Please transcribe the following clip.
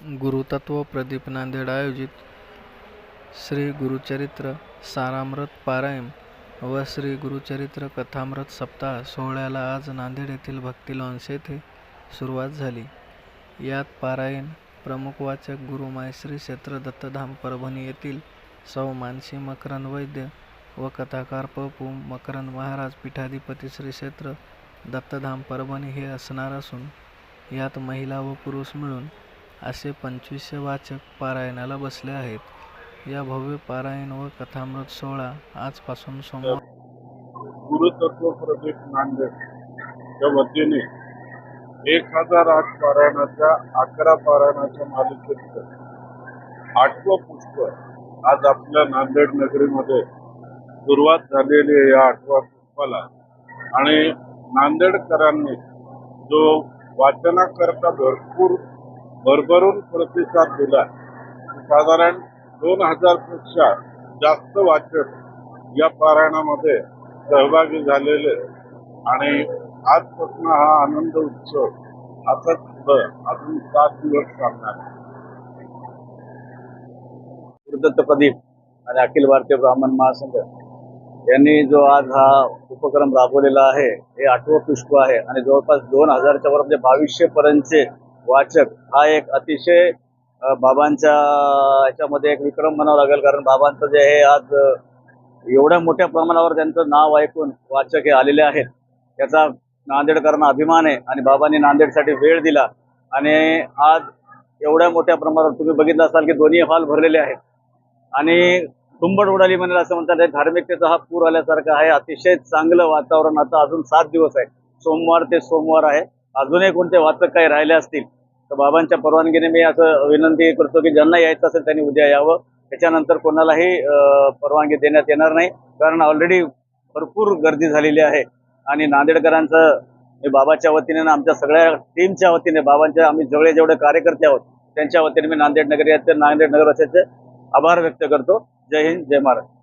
गुरुतत्व प्रदीप नांदेड आयोजित श्री गुरुचरित्र सारामृत पारायण व श्री गुरुचरित्र कथामृत सप्ताह सोहळ्याला आज नांदेड येथील भक्ती लॉन्स येथे सुरुवात झाली. यात पारायण प्रमुख वाचक गुरु मायश्री क्षेत्र दत्तधाम परभणी येथील सौ मानसी मकरंद वैद्य व कथाकार पपू मकरंद महाराज पीठाधिपती श्री क्षेत्र दत्तधाम परभणी हे असणार असून यात महिला व पुरुष मिळून असे पंचवीसशे वाचक पारायणाला बसले आहेत. या भव्य पारायण व कथामृत सोहळा आजपासून सोमवार गुरुतत्व प्रदीप नांदेडच्या वतीने एक हजार आठ पारायणाच्या अकरा पारायणाच्या मालिकेत आठवं पुष्प आज आपल्या नांदेड नगरीमध्ये सुरुवात झालेली आहे या आठव्या पुष्पाला. आणि नांदेडकरांनी जो वाचनाकरता भरपूर भरभरून प्रतिसाद दिला साधारण दोन हजारपेक्षा जास्त वाचक या पारायणामध्ये सहभागी झालेले आणि आजपासून हा आनंद उत्सव असाच अजून सात दिवस चालणार गुरुदत्त प्रदीप आणि अखिल भारतीय ब्राह्मण महासंघ यांनी जो आज हा उपक्रम राबवलेला आहे हे आठवं पुष्प आहे. आणि जवळपास दोन हजारच्या वर म्हणजे बावीसशे पर्यंतचे वाचक हा एक अतिशय बाबांच्या याच्यामध्ये एक विक्रम म्हणावा लागेल. कारण बाबांचं जे आहे आज एवढ्या मोठ्या प्रमाणावर त्यांचं नाव ऐकून वाचक हे आलेले आहेत. याचा नांदेडकरांना अभिमान आहे आणि बाबांनी नांदेडसाठी वेळ दिला. आणि आज एवढ्या मोठ्या प्रमाणावर तुम्ही बघितलं असाल की दोन्ही हॉल भरलेले आहेत. आणि तुंबड उडाली म्हणेल असं म्हणतात धार्मिकतेचा हा पूर आल्यासारखा आहे. अतिशय चांगलं वातावरण आता अजून सात दिवस आहे. सोमवार ते सोमवार आहे. अजूनही कोणते वाचक काही राहिले असतील तर बाबांच्या परवानगीने मी असं विनंती करतो की ज्यांना यायचं असेल त्यांनी उद्या यावं. त्याच्यानंतर कोणालाही परवानगी देण्यात येणार नाही. कारण ऑलरेडी भरपूर गर्दी झालेली आहे. आणि नांदेडकरांचं मी बाबाच्या वतीने आमच्या सगळ्या टीमच्या वतीने बाबांच्या आम्ही जेवढे जेवढे कार्यकर्ते आहोत त्यांच्या वतीने मी नांदेड नगर नांदेड नगर आभार व्यक्त करतो. जय हिंद जय महाराष्ट्र.